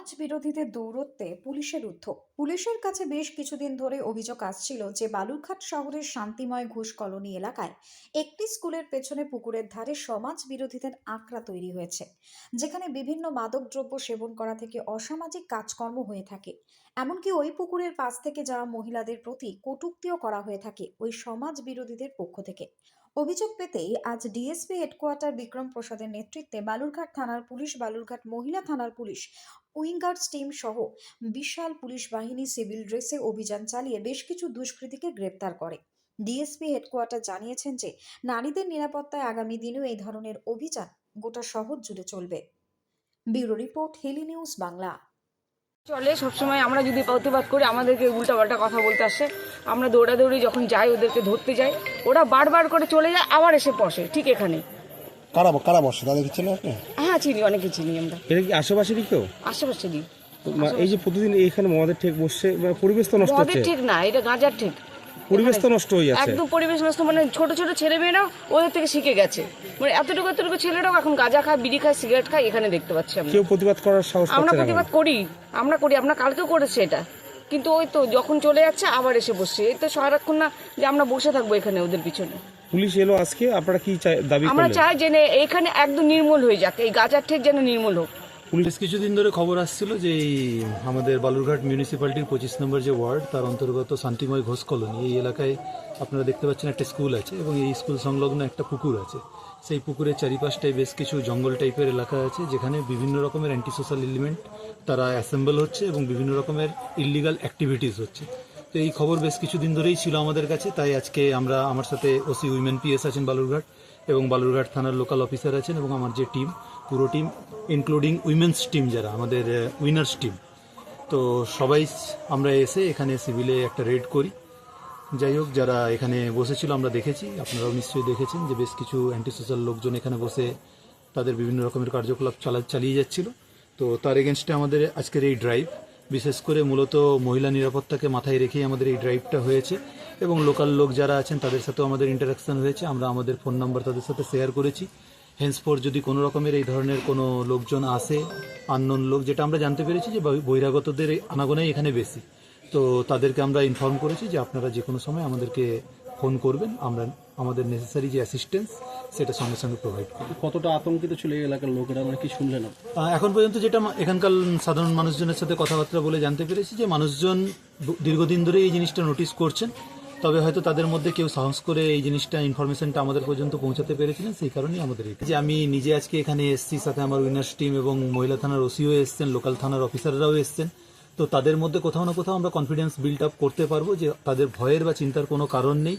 সমাজ বিরোধীদের দৌরত্বে পুলিশের উদ্ধব পুলিশের কাছে বেশ কিছুদিন ধরে অভিযোগ আসছিল যে বালুরঘাট শহরের শান্তিময় ঘোষ কলোনি এলাকায় একটি স্কুলের পেছনে পুকুরের ধারে সমাজ বিরোধীদের আঁকড়া তৈরি হয়েছে, যেখানে বিভিন্ন মাদকদ্রব্য সেবন করা থেকে অসামাজিক কাজকর্ম হয়ে থাকে। এমনকি ওই পুকুরের পাশ থেকে যাওয়া মহিলাদের প্রতি কটূক্তিও করা হয়ে থাকে ওই সমাজ বিরোধীদের পক্ষ থেকে। অভিযোগ পেতেই আজ ডিএসপি হেডকোয়ার্টার বিক্রম প্রসাদের নেতৃত্বে বালুরঘাট থানার পুলিশ, বালুরঘাট মহিলা থানার পুলিশ উইঙ্গার্স টিম সহ বিশাল পুলিশ বাহিনী সিভিল ড্রেসে অভিযান চালিয়ে বেশ কিছু দুষ্কৃতীকে গ্রেপ্তার করে। ডিএসপি হেডকোয়ার্টার জানিয়েছেন যে, নারীদের নিরাপত্তায় আগামী দিনেও এই ধরনের অভিযান গোটা শহর জুড়ে চলবে। Bureau report, Heli news Bangla. চলে সবসময় আমরা যদি প্রতিবাদ করি আমাদেরকে উল্টাপাল্টা কথা বলতে আসে। আমরা দৌড়াদৌড়ি যখন যাই ওদেরকে ধরতে যাই ওরা বারবার করে চলে যায় আবার এসে বসে ঠিক এখানে। কারা কারা বসে? তাদের কিছু না আপনি? হ্যাঁ চিনি অনেকে চিনি আমরা। এটা কি আশেপাশেরই কেউ? আশেপাশে দিই এই যে প্রতিদিন এইখানে মদের ঠিক বসছে বা পরিবেশ তো নষ্ট মদের হচ্ছে। ঠিক না এটা গাঁজার ঠিক। পরিবেশ তো নষ্ট হয়ে যাচ্ছে। একদম পরিবেশ নষ্ট মানে ছোট ছোট ছেলে মেয়েরা ওদের থেকে শিখে গেছে। মানে এতটুকু এতটুকু ছেলেরাও এখন গাঁজা খায় বিড়ি খায় সিগারেট খায় এখানে দেখতে পাচ্ছি আমরা। কেউ প্রতিবাদ করার সাহস আমরা প্রতিবাদ করি আমরা করি আমরা কালকেও করেছি এটা। কিন্তু ওই তো যখন চলে যাচ্ছে আবার এসে বসছে। এই তো সারাক্ষণ না যে আমরা বসে থাকব এখানে ওদের পিছনে। পুলিশ এলো আজকে আপনারা কি চাই- দাবি আমরা চাই যে এখানে একদম নির্মূল হয়ে যাক এই গাজার ঠিক যেন নির্মূল হোক। বেশ কিছুদিন ধরে খবর আসছিল যে এই আমাদের বালুরঘাট মিউনিসিপ্যালিটির পঁচিশ নম্বর যে ওয়ার্ড, তার অন্তর্গত শান্তিময় ঘোষ কলোনি। এই এলাকায় আপনারা দেখতে পাচ্ছেন একটা স্কুল আছে এবং এই স্কুল সংলগ্ন একটা পুকুর আছে। সেই পুকুরের চারিপাশটায় বেশ কিছু জঙ্গল টাইপের এলাকা আছে, যেখানে বিভিন্ন রকমের অ্যান্টি সোশ্যাল এলিমেন্ট তারা অ্যাসেম্বল হচ্ছে এবং বিভিন্ন রকমের ইলিগাল অ্যাক্টিভিটিস হচ্ছে। তো এই খবর বেশ কিছুদিন ধরেই ছিল আমাদের কাছে, তাই আজকে আমরা আমার সাথে ওসি উইমেন পিএস আছেন বালুরঘাট এবং বালুরঘাট থানার লোকাল অফিসার আছেন এবং আমার যে টিম, পুরো টিম ইনক্লুডিং উইমেন্স টিম যারা, আমাদের উইনার্স টিম তো সবাই আমরা এসে এখানে সিভিলে একটা রেড করি। যাই হোক, যারা এখানে বসেছিল আমরা দেখেছি, আপনারাও নিশ্চয়ই দেখেছেন যে বেশ কিছু অ্যান্টি সোশ্যাল লোকজন এখানে বসে তাদের বিভিন্ন রকমের কার্যকলাপ চালা, চালিয়ে যাচ্ছিল। তো তার এগেনস্টে আমাদের আজকের এই ড্রাইভ বিশেষ করে মূলত মহিলা নিরাপত্তাকে মাথায় রেখেই আমাদের এই ড্রাইভটা হয়েছে এবং লোকাল লোক যারা আছেন, তাদের সাথেও আমাদের ইন্টারাকশন হয়েছে। আমরা আমাদের ফোন নাম্বার তাদের সাথে শেয়ার করেছি। হেন্সপর যদি কোনো রকমের এই ধরনের কোনো লোকজন আসে আননোন লোক, যেটা আমরা জানতে পেরেছি যে বহি- বহিরাগতদের আনাগোনাই এখানে বেশি। তো তাদেরকে আমরা ইনফর্ম করেছি যে আপনারা যে কোনো সময় আমাদেরকে ফোন করবেন। আমরা আমাদের নেসেসারি যে অ্যাসিস্ট্যান্স সেটা সঙ্গে সঙ্গে প্রোভাইড করব। কতটা আতঙ্কিত ছিল এই এলাকার লোকেরা? মানে কি শুনলেন এখন পর্যন্ত যেটা এখানকার সাধারণ মানুষজনের সাথে কথাবার্তা বলে জানতে পেরেছি যে মানুষজন দীর্ঘদিন ধরে এই জিনিসটা নোটিস করছেন তবে হয়তো তাদের মধ্যে কেউ সাহস করে এই জিনিসটা ইনফরমেশনটা আমাদের পর্যন্ত পৌঁছাতে পেরেছিলেন সেই কারণেই আমাদের যে আমি নিজে আজকে এখানে এসেছি সাথে আমার উইনার্স টিম এবং মহিলা থানার ওসিও এসছেন লোকাল থানার অফিসাররাও এসছেন তো তাদের মধ্যে কোথাও না কোথাও আমরা কনফিডেন্স বিল্ড আপ করতে পারব যে তাদের ভয়ের বা চিন্তার কোনো কারণ নেই।